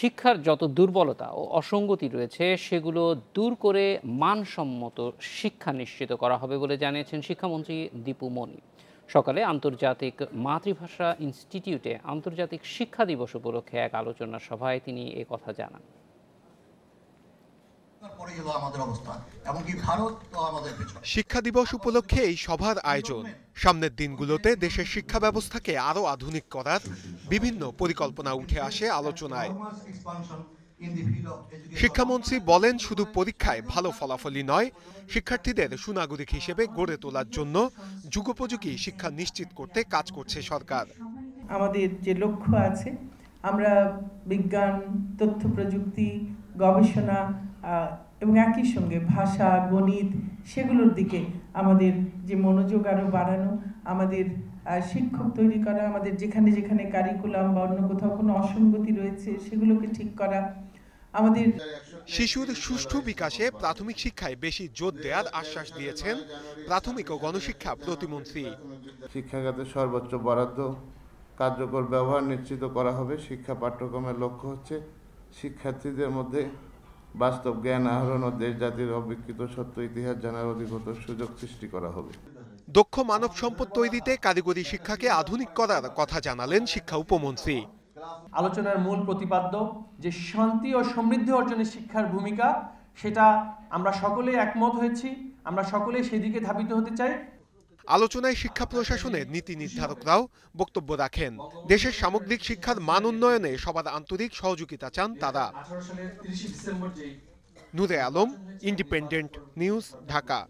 শিক্ষার যত দুর্বলতা ও অসঙ্গতি রয়েছে, সেগুলো দূর করে মানসম্মত শিক্ষা নিশ্চিত করা হবে বলে জানিয়েছেন শিক্ষামন্ত্রী দীপু মনি। সকালে আন্তর্জাতিক মাতৃভাষা ইনস্টিটিউটে আন্তর্জাতিক শিক্ষা দিবস উপলক্ষে এক আলোচনা সভায় তিনি কথা জানান। পরে গেল আমাদের অবস্থা? এমনকি ভারত আমাদের পেছনে। শিক্ষা দিবস উপলক্ষে এই সভার আয়োজন। সামনের দিনগুলোতে দেশের শিক্ষা ব্যবস্থাকে আরও আধুনিক করার বিভিন্ন পরিকল্পনা উঠে আসে আলোচনায়। শিক্ষামন্ত্রী বলেন শুধু পরীক্ষায় ভালো ফলাফলই নয় শিক্ষার্থীদের সুনাগরিক হিসেবে গড়ে তোলার জন্য যুগোপযোগী শিক্ষা নিশ্চিত করতে কাজ করছে সরকার। আমাদের যে লক্ষ্য আছে আমরা বিজ্ঞান তথ্য প্রযুক্তি গবেষণা এবং একই সঙ্গে ভাষা গণিত সেগুলোর দিকে আমাদের যে মনোযোগ আরও বাড়ানো আমাদের শিক্ষক তৈরি করা আমাদের যেখানে যেখানে কারিকুলাম বা অন্য কোথাও কোনো অসঙ্গতি রয়েছে সেগুলোকে ঠিক করা আমাদের শিশুর সুষ্ঠু বিকাশে প্রাথমিক শিক্ষায় বেশি জোর দেওয়ার আশ্বাস দিয়েছেন প্রাথমিক ও গণশিক্ষা প্রতিমন্ত্রী। শিক্ষাখাতে সর্বোচ্চ বরাদ্দ কার্যকর ব্যবহার নিশ্চিত করা হবে। শিক্ষা পাঠ্যক্রমের লক্ষ্য হচ্ছে শিক্ষার্থীদের মধ্যে বাস্তব জ্ঞান আহরণ ও দেশ জাতির অবিকৃত সত্য ইতিহাস জানার অধিকতর সুযোগ সৃষ্টি করা হবে। দক্ষ মানব সম্পদ তৈরিতে কারিগরি শিক্ষাকে আধুনিক করার কথা জানালেন শিক্ষা উপমন্ত্রী। আলোচনার মূল প্রতিপাদ্য যে শান্তি ও সমৃদ্ধি অর্জনে শিক্ষার ভূমিকা সেটা আমরা সকলেই একমত হয়েছি আমরা সকলেই সেদিকে ধাবিত হতে চাই। আলোচনায় শিক্ষা প্রশাসনের নীতি নির্ধারকরাও বক্তব্য রাখেন। দেশের সামগ্রিক শিক্ষার মান উন্নয়নে সবার আন্তরিক সহযোগিতা চান তারা। Nure Alam independent news Dhaka.